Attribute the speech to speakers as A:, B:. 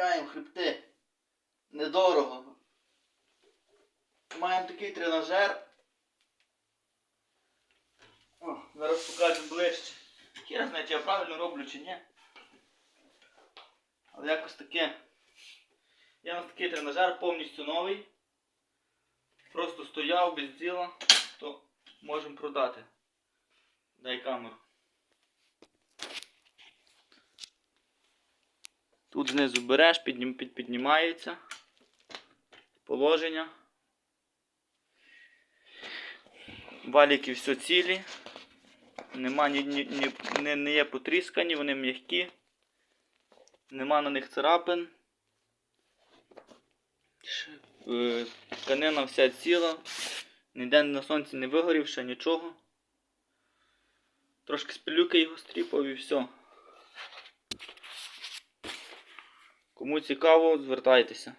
A: Рівняємо хребти. Недорого. Маємо такий тренажер. О, зараз покажу ближче. Хіра знає, чи я правильно роблю чи ні. Але якось таке. Я на такий тренажер повністю новий. Просто стояв без діла, то можемо продати. Дай камеру. Тут знизу береш, піднім, під, піднімається. Положення. Валіки все цілі. Нема ні, ні, ні, не, не є потріскані, вони м'які. Нема на них царапин. Е, Тканина вся ціла. Ніде на сонці не вигорівша, нічого. Трошки спилюки його стріпав і все. Кому цікаво, звертайтеся.